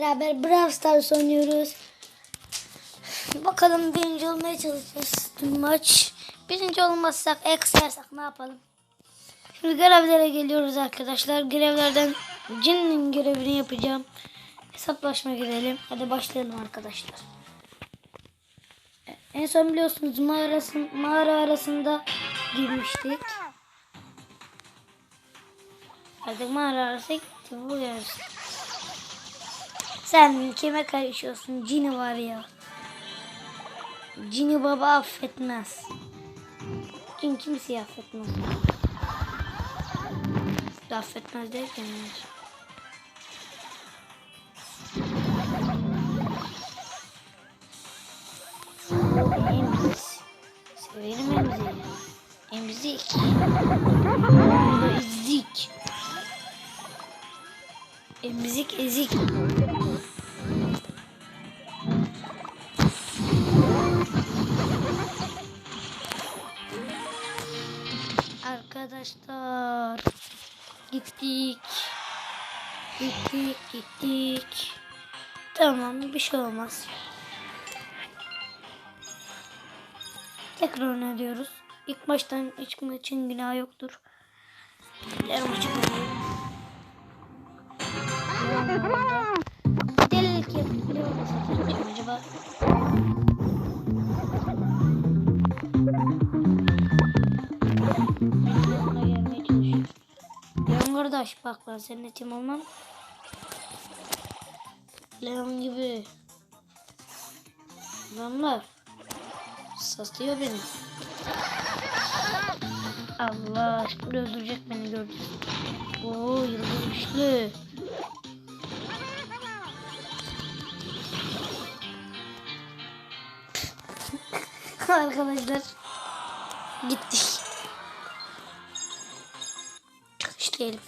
Beraber Brawl Stars oynuyoruz. Bakalım birinci olmaya çalışacağız tüm maç. Birinci olmazsak, eksersak ne yapalım? Şimdi görevlere geliyoruz arkadaşlar. Görevlerden Cin'in görevini yapacağım. Hesaplaşma girelim. Hadi başlayalım arkadaşlar. En son biliyorsunuz mağarasın, mağara arasında girmiştik. Artık mağara arası gitti. Buluyoruz. Sen kime karışıyorsun? Cini var ya. Cini baba affetmez. Cin kimseyi affetmez. Affetmez derken. Emzik. Severim emziği. Emzik. Ezik. Emzik ezik. Arkadaşlar. Gittik. Gittik gittik. Tamam bir şey olmaz. Tekrar oynatıyoruz ilk baştan hiç maçın günahı yoktur. Diğer maçı kardeş bak ben senin tim olmam. Leon gibi. Adamlar. Saslıyor beni. Allah şimdi öldürecek beni gördü. Oo yıldız güçlü. Arkadaşlar gittik. İşleyelim.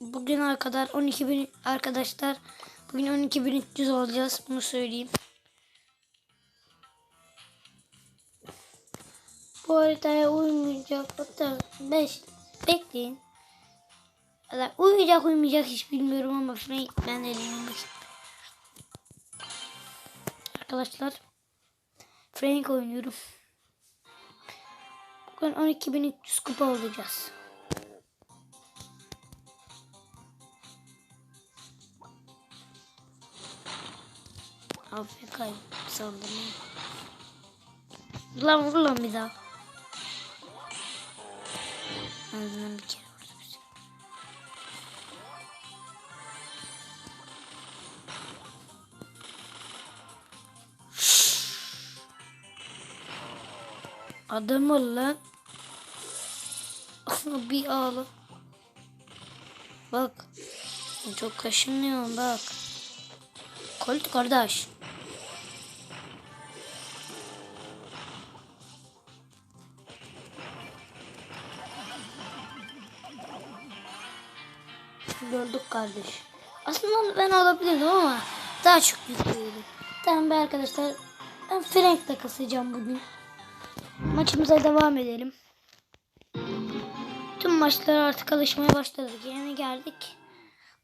Bugün kadar 12.000 arkadaşlar bugün 12.300 olacağız bunu söyleyeyim. Bu haritaya uymayacak hatta 5 bekleyin. Ya uyuyacak uymayacak hiç bilmiyorum ama Frank ben eleyim Arkadaşlar Frank oynuyorum. Bugün 12.300 kupa olacağız. Afrika sandım. Lan vur lan bir daha. Ağzından bir kere vurdu bizi. Adam ol lan. bir ağla. Bak. Çok kaşınıyorsun bak. Kolt kardeş. Kardeş. Aslında ben alabilirdim ama daha çok yüklüydü. Tamam be arkadaşlar. Ben Frank'le kasacağım bugün. Maçımıza devam edelim. Tüm maçlara artık alışmaya başladık. Yeni geldik.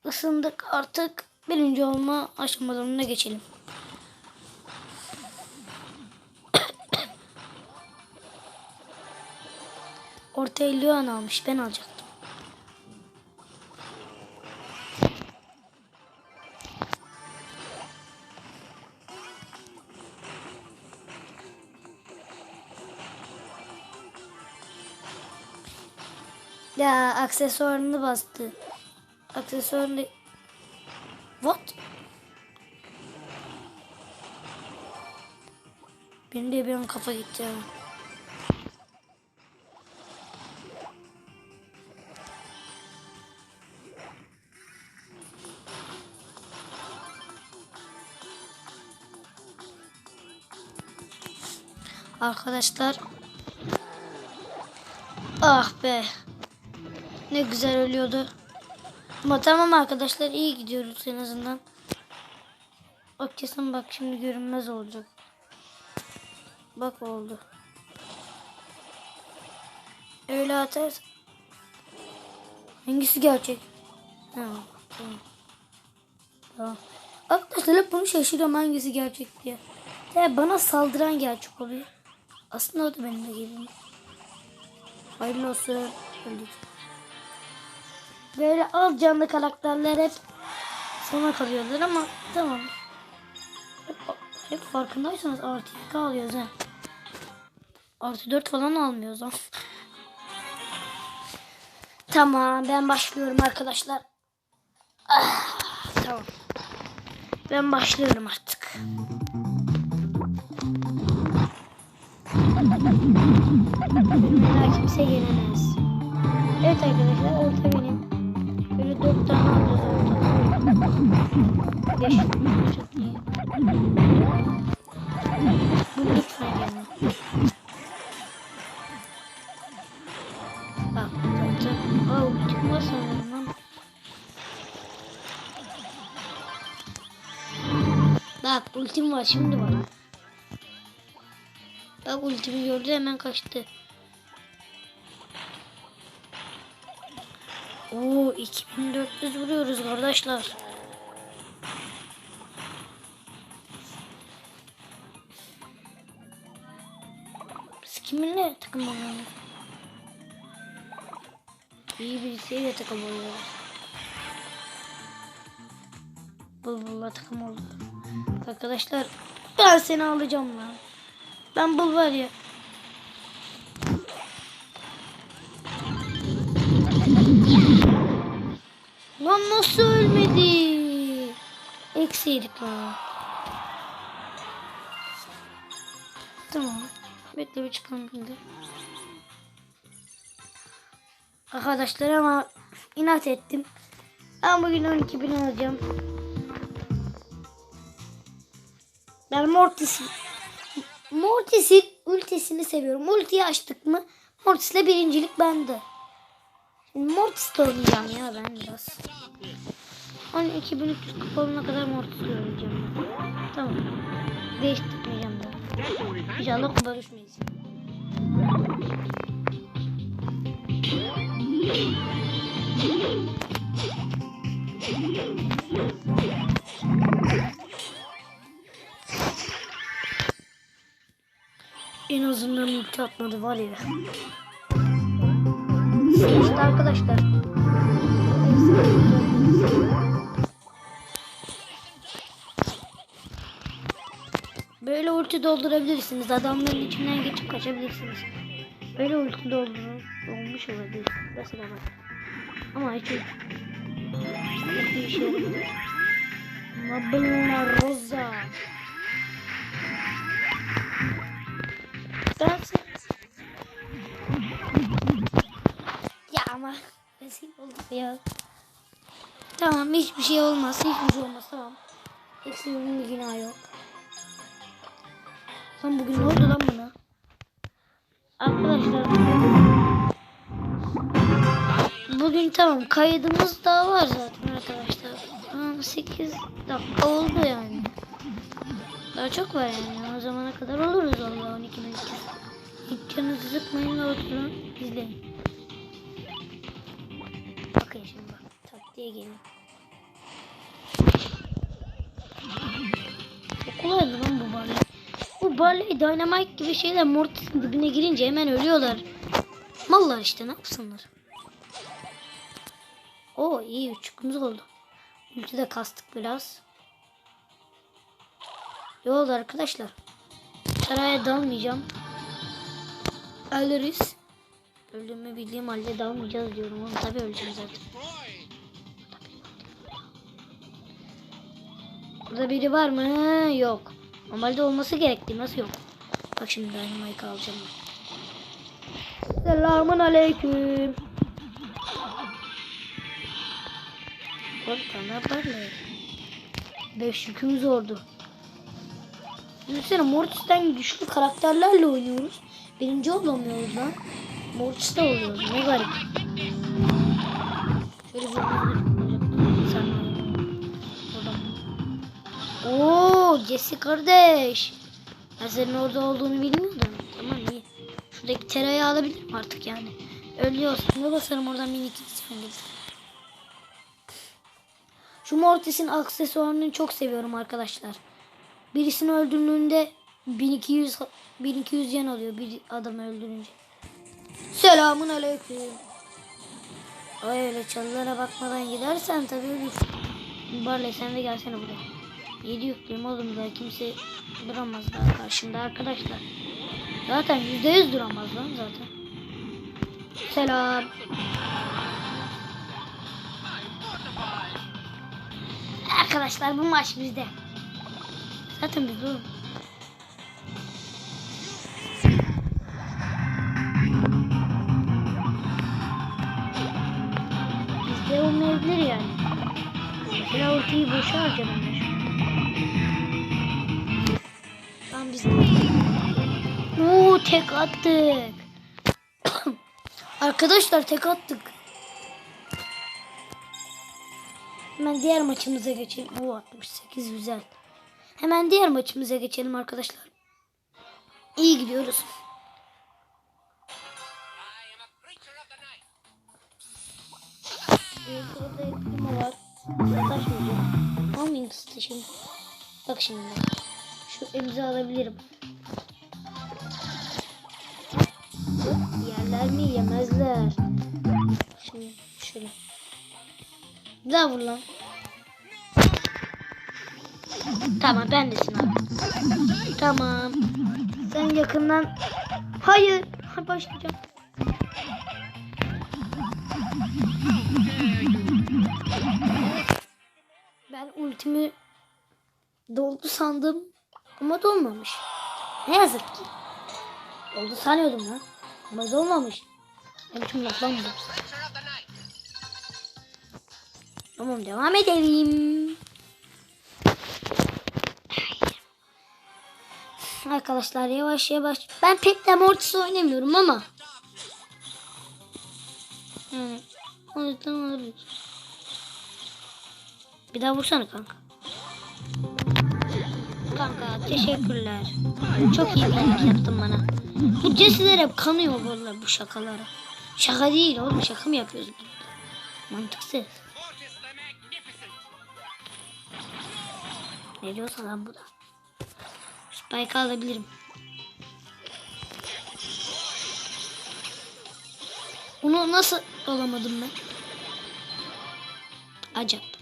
Isındık artık birinci olma aşamalarına geçelim. Ortaya Luan almış. Ben alacaktım. Ya aksesuarını bastı. Aksesuarını... What? Benim de bir an kafa gitti ya. Arkadaşlar. Ah be. Ne güzel ölüyordu. Ama tamam arkadaşlar iyi gidiyoruz en azından. Bak kesin bak şimdi görünmez olacak. Bak oldu. Öyle atarsan. Hangisi gerçek? Ha, tamam. ya. Arkadaşlar hep bunu şaşırıyorum hangisi gerçek diye. Ya bana saldıran gerçek oluyor. Aslında o da benim de gibim. Hayırlı olsun. Öldük. Böyle az canlı karakterler hep sona kalıyorlar ama tamam. Hep, hep farkındaysanız artı 2 alıyoruz ha. Artı 4 falan almıyoruz ha. Tamam ben başlıyorum arkadaşlar. Ah, tamam. Ben başlıyorum artık. Bana kimse gelemez. Evet arkadaşlar orta benim. Dört tane alacağız. Beş. Çok iyi. Bu lütfen gelme. Bak. Aa var lan. Bak ultim var şimdi bak. Bak ultimi gördü hemen kaçtı. Oo 2400 vuruyoruz kardeşler. Biz kiminle takım oluyoruz? İyi birisiyle takım oluyoruz. Bulbul'la takım oldu. Arkadaşlar ben seni alacağım lan. Ben bul var ya. Lan nasıl ölmedi? Eksi lan. Tamam. Bekle bir çıkalım şimdi. Arkadaşlar ama inat ettim. Ben bugün 12 bin alacağım. Ben Mortis'i Mortis'in ultisini seviyorum. Ultiyi açtık mı Mortis'le birincilik bende. Mortis'le oynayacağım ya ben biraz. 12.300 kupa olana kadar Mortis'le oynayacağım ben. Tamam. Değiştirmeyeceğim ben. İnşallah kupa düşmeyiz. En azından ulti atmadı var ya. İşte arkadaşlar. Böyle ulti doldurabilirsiniz. Adamların içinden geçip kaçabilirsiniz. Böyle ulti doldurun. Olmuş olabilir. Mesela bak. Ama hiç bir yaramıyor. Mabella Rosa. Ben Ya ama rezil olduk ya. Tamam hiçbir şey olmaz. Hiçbir şey olmaz tamam. Eksiğimin bir günah yok. Lan bugün ne oldu lan bana? Arkadaşlar bugün tamam kaydımız daha var zaten arkadaşlar. Tamam 8 dakika oldu yani. Daha çok var yani. O zamana kadar oluruz valla 12 dakika. Hiç canınızı sıkmayın ve oturun izleyin. Bakın şimdi gelin. Çok kolaydı lan bu Barley. Bu Barley Dynamite gibi şeyler Mortis'in dibine girince hemen ölüyorlar. Mallar işte ne yapsınlar. Oo iyi üçümüz oldu. Ulti de kastık biraz. Yol arkadaşlar. Saraya dalmayacağım. Ölürüz. Öldüğümü bildiğim halde dalmayacağız diyorum. Onu tabi öleceğiz zaten. Burada biri var mı? Yok. Normalde olması gerekti. Nasıl yok? Bak şimdi Dynamite alacağım. Selamun aleyküm. Bak bana böyle. Beş yükümüz oldu. Düşünsene Mortis'ten güçlü karakterlerle oynuyoruz. Birinci olamıyoruz lan. Mortis'te oluyoruz. Ne garip. Şöyle bir Oo, Jesse kardeş. Ben senin orada olduğunu bilmiyordum. Tamam iyi. Şuradaki tereyağı alabilirim artık yani. Ölüyorsun. Ne basarım oradan minik isim Şu Mortis'in aksesuarını çok seviyorum arkadaşlar. Birisini öldürdüğünde 1200 1200 yen alıyor bir adamı öldürünce. Selamun aleyküm. Öyle çalılara bakmadan gidersen tabii ölürsün. Barley sen de gelsene buraya. Yedi yüklüyüm oğlum da kimse duramaz daha karşımda arkadaşlar. Zaten yüzde yüz duramaz lan zaten. Selam. Arkadaşlar bu maç bizde. Zaten biz oğlum. Bizde olmayabilir yani. Mesela ortayı boşa harcadım tek attık. Arkadaşlar tek attık. Hemen diğer maçımıza geçelim. Oo 68 güzel. Hemen diğer maçımıza geçelim arkadaşlar. İyi gidiyoruz. Ekleme var. Bak şimdi. Şu emzi alabilirim. Yerler mi yemezler. Şimdi şöyle. Bir daha vur lan. Tamam ben desin abi. Tamam. Sen yakından. Hayır. Ha, Başlayacağım. Ben ultimi doldu sandım ama dolmamış. Ne yazık ki. Oldu sanıyordum lan. Ama dolmamış. Ne biçim laf lan bu? Tamam devam edelim. Arkadaşlar yavaş yavaş. Ben pek de Mortis oynamıyorum ama. Yani o yüzden olabilir. Bir daha vursana kanka. Kanka teşekkürler. Çok iyi bir iyilik yaptın bana. Bu cesiler hep kanıyor vallahi bu şakalara. Şaka değil oğlum şaka mı yapıyoruz? Mantıksız. Ne diyorsa lan bu da. Spike alabilirim. Onu nasıl alamadım ben? Acap.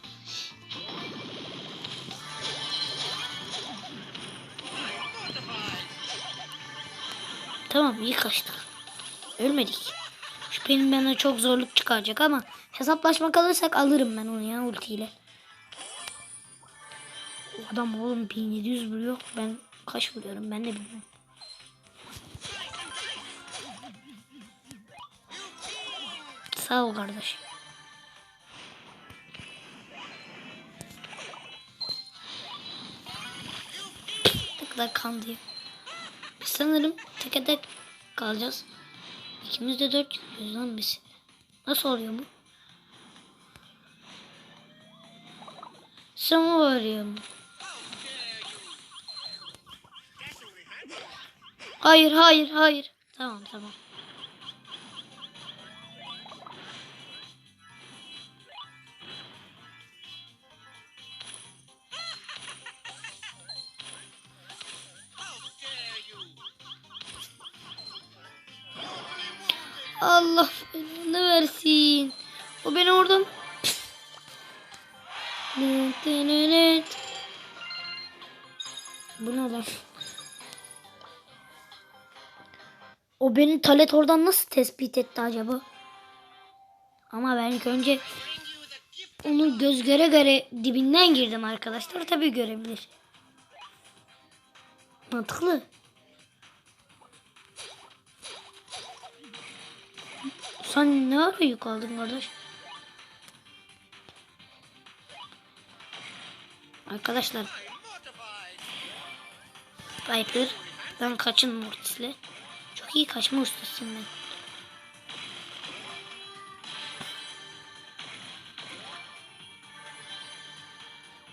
Tamam iyi kaçtık. Ölmedik. Şu benim bana çok zorluk çıkaracak ama hesaplaşma kalırsak alırım ben onu ya ultiyle. O Adam oğlum 1700 vuruyor. Ben kaç vuruyorum ben de bilmiyorum. Sağ ol kardeş. Ne kadar kan diye. Sanırım tek tek kalacağız. İkimiz de dört yüklüyoruz lan biz. Nasıl oluyor bu? Sana varıyor mu? Hayır hayır hayır. Tamam tamam. Bu ne lan? O beni talet oradan nasıl tespit etti acaba? Ama ben ilk önce onu göz göre göre dibinden girdim arkadaşlar. Tabii görebilir. Mantıklı. Sen ne ara yük aldın kardeş? Arkadaşlar. Viper. Ben kaçın Mortis'le. Çok iyi kaçma ustasıyım ben.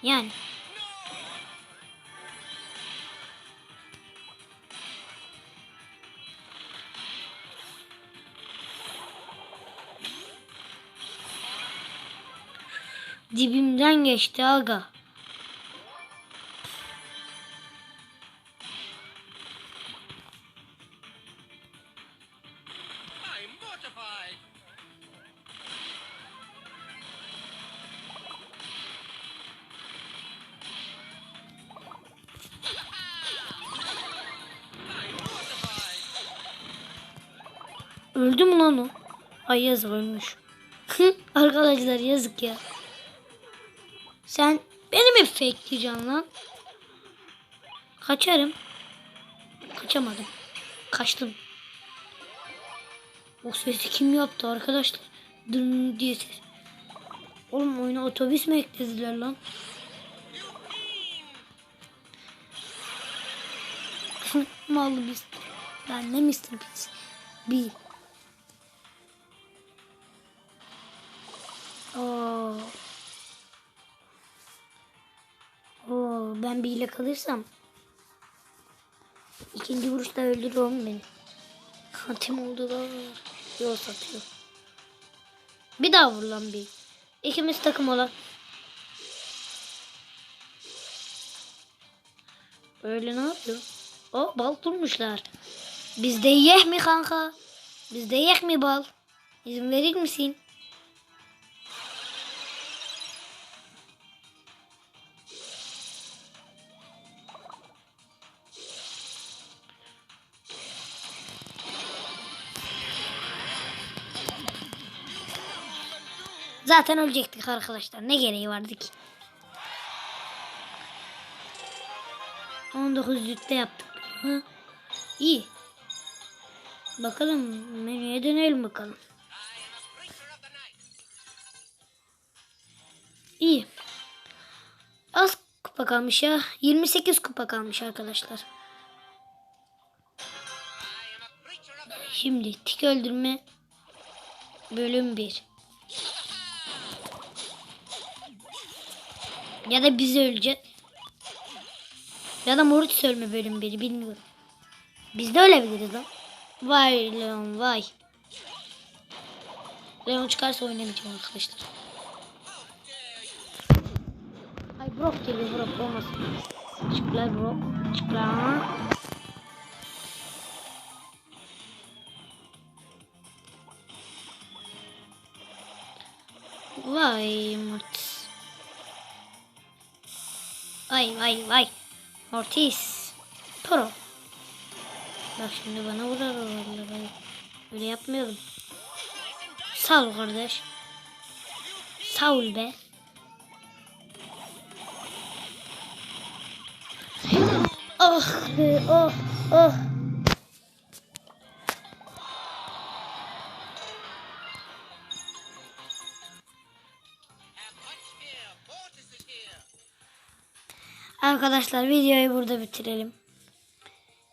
Yani. dibimden geçti aga. Mortified. Öldü mü lan o? Ay yazık ölmüş. Arkadaşlar yazık ya. Sen beni mi fakeleyeceksin lan? Kaçarım. Kaçamadım. Kaçtım. O sesi kim yaptı arkadaşlar? Dın diye ses. Oğlum oyuna otobüs mü eklediler lan? Mal biz. Ben ne Mr. Beast? Bir. Oo. Oo, ben bir ile kalırsam ikinci vuruşta öldürür oğlum beni. Hatim oldular. Yol satıyor. Bir daha vur lan bir. İkimiz takım olan. Öyle ne yapıyor? O bal durmuşlar. Biz de yiyek mi kanka? Biz de yiyek mi bal? İzin verir misin? Zaten ölecektik arkadaşlar. Ne gereği vardı ki? 19 lütte yaptık. Hı? İyi. Bakalım menüye dönelim bakalım. İyi. Az kupa kalmış ya. 28 kupa kalmış arkadaşlar. Şimdi tik öldürme bölüm 1. Ya da biz öleceğiz. Ya da Moritz ölme bölüm 1 bilmiyorum. Biz de ölebiliriz lan. Vay Leon vay. Leon çıkarsa oynamayacağım arkadaşlar. Ay Brock geliyor Brock olmasın. Çık lan Brock. Çık lan. Vay Mortis. Vay vay vay. Mortis. Pro. Bak şimdi bana vurar o vallahi. Öyle yapmıyorum. Sağ ol kardeş. Sağ ol be. Oh oh oh. Arkadaşlar videoyu burada bitirelim.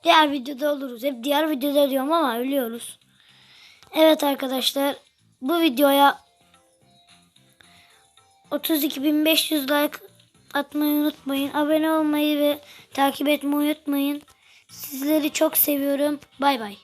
Diğer videoda oluruz. Hep diğer videoda diyorum ama ölüyoruz. Evet arkadaşlar bu videoya 32.500 like atmayı unutmayın. Abone olmayı ve takip etmeyi unutmayın. Sizleri çok seviyorum. Bay bay.